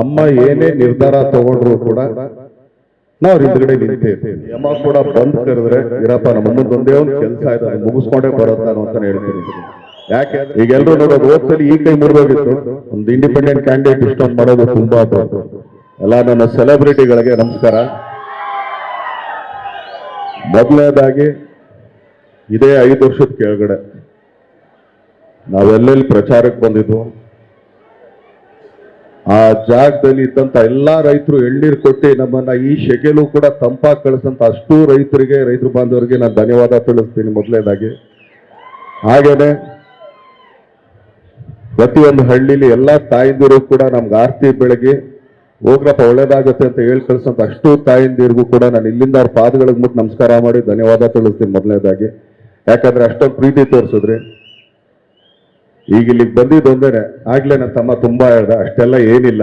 ಅಮ್ಮ ಏನೇ ನಿರ್ಧಾರ ತಗೊಂಡ್ರು ಕೂಡ ನಾವು ಹಿಂದ್ಗಡೆ ನಿಂತೇವೆ ಅಮ್ಮ ಕೂಡ ಬಂದ್ ಕರೆದ್ರೆ, ಇರಪ್ಪ ನಮ್ಮ ಮುಂದೊಂದೇ ಒಂದು ಕೆಲಸ ಇದೆ ಮುಗಿಸ್ಕೊಂಡೇ ಅಂತ ನಾನು ಅಂತಾನೆ ಹೇಳ್ತೀನಿ. ಯಾಕೆ? ಈಗ ಎಲ್ರು ನೋಡೋದು ಹೋಗ್ತಾರೆ ಈ ಕೈ ಮುರಿದೋಗಿತ್ತು ಒಂದು ಇಂಡಿಪೆಂಡೆಂಟ್ ಕ್ಯಾಂಡಿಡೇಟ್ ಇಷ್ಟೊಂದು ಮಾಡೋದು ತುಂಬಾ. ಎಲ್ಲ ನನ್ನ ಸೆಲೆಬ್ರಿಟಿಗಳಿಗೆ ನಮಸ್ಕಾರ. ಮೊದಲನೇದಾಗಿ, ಇದೇ ಐದು ವರ್ಷದ ಕೆಳಗಡೆ, ನಾವೆಲ್ಲೆಲ್ಲಿ ಪ್ರಚಾರಕ್ಕೆ ಬಂದಿದ್ವು ಆ ಜಾಗದಲ್ಲಿ ಇದ್ದಂತ ಎಲ್ಲಾ ರೈತರು ಎಳ್ನೀರು ಕೊಟ್ಟು ನಮ್ಮನ್ನ ಈ ಶೆಕೆಲು ಕೂಡ ತಂಪಾಗಿ ಕಳಿಸಂತ ಅಷ್ಟು ರೈತರಿಗೆ, ರೈತರು ಬಾಂಧವರಿಗೆ ನಾನು ಧನ್ಯವಾದ ತಿಳಿಸ್ತೀನಿ ಮೊದಲನೇದಾಗಿ ಹಾಗೇನೆ ಪ್ರತಿಯೊಂದು ಹಳ್ಳಿಲಿ ಎಲ್ಲಾ ತಾಯಿಂದಿರು ಕೂಡ ನಮ್ಗೆ ಆರ್ತಿ ಬೆಳಗ್ಗೆ ಹೋಗ್ರಪ್ಪ, ಒಳ್ಳೇದಾಗತ್ತೆ ಅಂತ ಹೇಳಿ ಕಳಿಸಂತ ಅಷ್ಟು ತಾಯಿಂದಿರಿಗೂ ಕೂಡ ನಾನು ಇಲ್ಲಿಂದ ಅವ್ರ ಪಾದಗಳಿಗೆ ಮುಟ್ಟು ನಮಸ್ಕಾರ ಮಾಡಿ ಧನ್ಯವಾದ ತಿಳಿಸ್ತೀನಿ ಮೊದಲನೇದಾಗಿ ಯಾಕಂದ್ರೆ ಅಷ್ಟೊಂದು ಪ್ರೀತಿ ತೋರಿಸಿದ್ರಿ. ಈಗ ಇಲ್ಲಿಗೆ ಬಂದಿದ್ದು ಒಂದೇನೆ ಆಗ್ಲೇ ನನ್ನ ತಮ್ಮ ತುಂಬಾ ಹೇಳ್ದ, ಅಷ್ಟೆಲ್ಲ ಏನಿಲ್ಲ.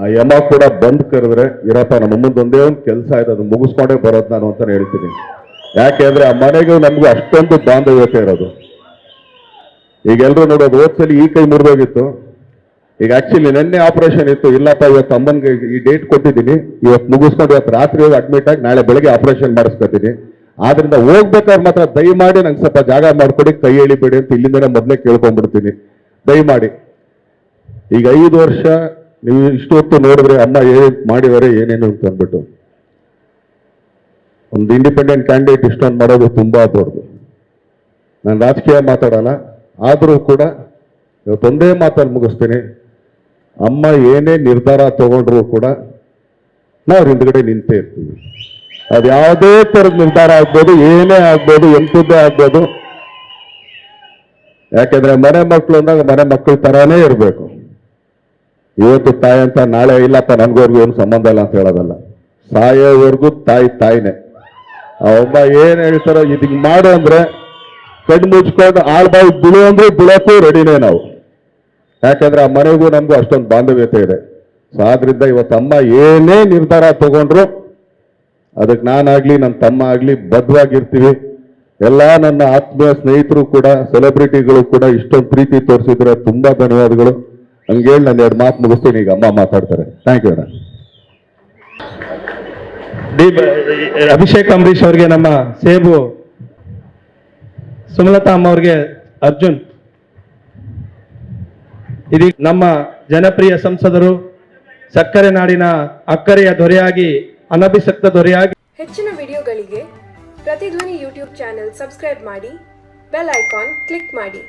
ಆ ಯಮ ಕೂಡ ಬಂದ್ ಕರೆದ್ರೆ, ಇರಪ್ಪ, ನಮ್ಮ ಮುಂದೆ ಒಂದೇ ಒಂದು ಕೆಲಸ ಇದೆ, ಅದು ಮುಗಿಸ್ಕೊಂಡೇ ಬರೋದು ನಾನು ಅಂತ ಹೇಳ್ತೀನಿ. ಯಾಕೆಂದ್ರೆ ಆ ಮನೆಗೂ ನಮಗೂ ಅಷ್ಟೊಂದು ಬಾಂಧವ್ಯತೆ ಇರೋದು. ಈಗ ಎಲ್ರು ನೋಡೋದು ಓದ್ಸಲಿ ಈ ಕೈ ಮುರಿದೋಗಿತ್ತು. ಈಗ ಆಕ್ಚುಲಿ ನಿನ್ನೆ ಆಪರೇಷನ್ ಇತ್ತು. ಇಲ್ಲಪ್ಪ, ಇವತ್ತು ಅಮ್ಮನ್ಗೆ ಈ ಡೇಟ್ ಕೊಟ್ಟಿದ್ದೀನಿ. ಇವತ್ತು ಮುಗಿಸ್ಕೊಂಡು ಇವತ್ತು ರಾತ್ರಿ ಅಡ್ಮಿಟ್ ಆಗಿ ನಾಳೆ ಬೆಳಗ್ಗೆ ಆಪರೇಷನ್ ಮಾಡಿಸ್ಕೊತೀನಿ. ಆದ್ರಿಂದ ಹೋಗ್ಬೇಕಾದ್ರೆ ಮಾತ್ರ ದಯಮಾಡಿ ನಂಗೆ ಸ್ವಲ್ಪ ಜಾಗ ಮಾಡ್ಕೊಡಿ, ಕೈ ಎಳಿಬೇಡಿ ಅಂತ ಇಲ್ಲಿಂದನೇ ಮೊದಲೇ ಕೇಳ್ಕೊಂಡ್ಬಿಡ್ತೀನಿ. ದಯಮಾಡಿ. ಈಗ ಐದು ವರ್ಷ ನೀವು ಇಷ್ಟು ಹೊತ್ತು ನೋಡಿದ್ರೆ ಅಮ್ಮ ಏನ್ ಮಾಡಿದಾರೆ ಏನೇನು ಅಂತ ಅಂದ್ಬಿಟ್ಟು. ಒಂದು ಇಂಡಿಪೆಂಡೆಂಟ್ ಕ್ಯಾಂಡಿಡೇಟ್ ಇಷ್ಟೊಂದು ಮಾಡೋದು ತುಂಬಾ ದೊಡ್ಡದು. ನಾನು ರಾಜಕೀಯ ಮಾತಾಡಲ್ಲ, ಆದರೂ ಕೂಡ ಇವತ್ತೊಂದೇ ಮಾತಲ್ಲಿ ಮುಗಿಸ್ತೀನಿ. ಅಮ್ಮ ಏನೇ ನಿರ್ಧಾರ ತಗೊಂಡ್ರು ಕೂಡ ನಾವು ಹಿಂದ್ಗಡೆ ನಿಂತೇ ಇರ್ತೀವಿ. ಅದು ಯಾವುದೇ ಥರದ ನಿರ್ಧಾರ ಆಗ್ಬೋದು, ಏನೇ ಆಗ್ಬೋದು, ಎಂಥದ್ದೇ ಆಗ್ಬೋದು. ಯಾಕೆಂದ್ರೆ ಮನೆ ಮಕ್ಕಳು ಅಂದಾಗ ಮನೆ ಮಕ್ಕಳ ತರಾನೇ ಇರಬೇಕು. ಇವತ್ತು ತಾಯಿ ಅಂತ ನಾಳೆ ಇಲ್ಲಪ್ಪ ನನ್ಗೋರ್ಗು ಏನು ಸಂಬಂಧ ಇಲ್ಲ ಅಂತ ಹೇಳೋದಲ್ಲ. ಸಾಯೋವರೆಗೂ ತಾಯಿ ತಾಯಿನೇ. ಆ ಒಬ್ಬ ಏನ್ ಹೇಳ್ತಾರೋ ಇದಕ್ಕೆ ಮಾಡು ಅಂದ್ರೆ ಕಣ್ಣು ಮುಚ್ಕೊಂಡು ಆಳ್ಬಾಯಿ ಬಿಳು ಅಂದ್ರೆ ಬಿಳಕ್ಕೂ ರೆಡಿನೇ ನಾವು. ಯಾಕಂದ್ರೆ ಆ ಮನೆಗೂ ನಮಗೂ ಅಷ್ಟೊಂದು ಬಾಂಧವ್ಯತೆ ಇದೆ. ಸೊ ಆದ್ರಿಂದ ಇವತ್ತು ಅಮ್ಮ ಏನೇ ನಿರ್ಧಾರ ತಗೊಂಡ್ರು ಅದಕ್ಕೆ ನಾನಾಗ್ಲಿ, ನನ್ನ ತಮ್ಮ ಆಗ್ಲಿ ಬದ್ಧವಾಗಿರ್ತೀವಿ ಎಲ್ಲ ನನ್ನ ಆತ್ಮೀಯ ಸ್ನೇಹಿತರು ಕೂಡ ಸೆಲೆಬ್ರಿಟಿಗಳು ಕೂಡ ಇಷ್ಟೊಂದು ಪ್ರೀತಿ ತೋರಿಸಿದ್ರೆ ತುಂಬಾ ಧನ್ಯವಾದಗಳು. ಹೇಳಿ ನಾನು ಎರಡು ಮಾತು ಮುಗಿಸ್ತೀನಿ, ಈಗ ಅಮ್ಮ ಮಾತಾಡ್ತಾರೆ. Thank you madam Abhishek Ambareesh ಅವ್ರಿಗೆ ನಮ್ಮ ಸೇಬು, ಸುಮಲತಾ ಅಮ್ಮ ಅವ್ರಿಗೆ ಅರ್ಜುನ್. ಇದೀಗ ನಮ್ಮ ಜನಪ್ರಿಯ ಸಂಸದರು, ಸಕ್ಕರೆ ನಾಡಿನ ಅಕ್ಕರೆಯ ದೊರೆಯಾಗಿ ಅನಭಿಸಕ್ತ ದೊರೆಯಾಗಿ ಹೆಚ್ಚಿನ ವಿಡಿಯೋಗಳಿಗೆ ಪ್ರತಿಧ್ವನಿ ಯೂಟ್ಯೂಬ್ ಚಾನೆಲ್ ಸಬ್ಸ್ಕ್ರೈಬ್ ಮಾಡಿ ಬೆಲ್ ಐಕಾನ್ ಕ್ಲಿಕ್ ಮಾಡಿ.